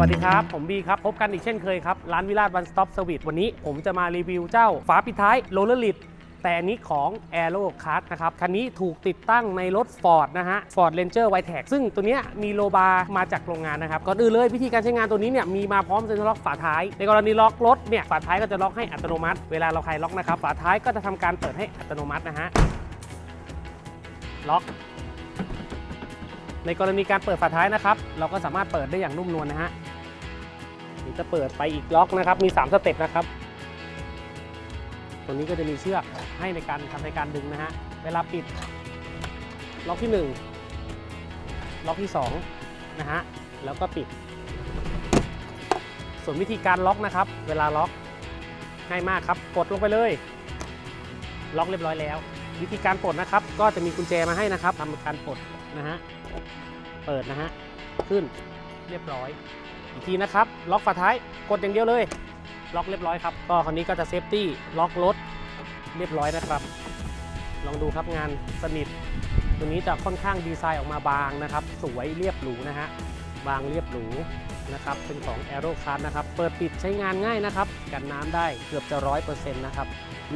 วัสดีครับ ผมบีครับ พบกันอีกเช่นเคยครับ ร้านวิลาศวันสต็อปสวิตวันนี้ผมจะมารีวิวเจ้าฝาปิดท้ายโรลเลอร์ลิดแต่อันนี้ของ a e r o c a r นะครับ คันนี้ถูกติดตั้งในรถ Ford นะฮะ Ford Ranger w i t e c ซึ่งตัวเนี้ยมีโลบาร์มาจากโรงงานนะครับ ก่อนอื่นเลยวิธีการใช้งานตัวนี้เนี่ยมีมาพร้อมเซ็นทรัลล็อกฝาท้าย ในกรณีล็อกรถเนี่ยฝาท้ายก็จะล็อกให้อัตโนมัติ เวลาเราคลายล็อกนะครับฝาท้ายก็จะทำการเปิดให้อัตโนมัตินะฮะล็อก ในกรณีการเปิดฝาท้ายนะครับ เราก็สามารถเปิดได้อย่างนุ่มนวลนะฮะจะเปิดไปอีกล็อกนะครับ มี 3 สเต็ปนะครับ ตัวนี้ก็จะมีเชือกให้ในการทำในการดึงนะฮะ เวลาปิด ล็อกที่ 1 ล็อกที่ 2 นะฮะ แล้วก็ปิด ส่วนวิธีการล็อกนะครับ เวลาล็อกง่ายมากครับ กดลงไปเลย ล็อกเรียบร้อยแล้ว วิธีการปลดนะครับ ก็จะมีกุญแจมาให้นะครับทำการปลดนะฮะเปิดนะฮะขึ้นเรียบร้อย อีกทีนะครับ ล็อกฝาท้ายกดอย่างเดียวเลย ล็อกเรียบร้อยครับก็คราวนี้ก็จะเซฟตี้ล็อกรถเรียบร้อยนะครับ ลองดูครับงานสนิทตัวนี้จะค่อนข้างดีไซน์ออกมาบางนะครับ สวยเรียบหรูนะฮะ บางเรียบหรูนะครับ เป็นของ a e r o c a r นะครับ เปิดปิดใช้งานง่ายนะครับ กันน้ำได้เกือบจะร้อยเปอร์เซ็นต์นะครับ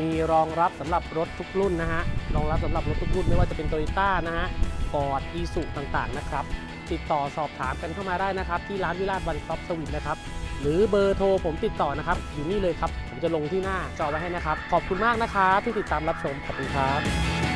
มีรองรับสำหรับรถทุกรุ่นนะฮะ รองรับสำหรับรถทุกรุ่นไม่ว่าจะเป็น Toyota นะฮะ Ford i s u ต่างๆ นะครับ ติดต่อสอบถามกันเข้ามาได้นะครับ ที่ร้านวิลาศวันสต็อปสวิตนะครับ หรือเบอร์โทรผมติดต่อนะครับ อยู่นี่เลยครับ ผมจะลงที่หน้าจอไว้ให้นะครับ ขอบคุณมากนะครับที่ติดตามรับชม ขอบคุณครับ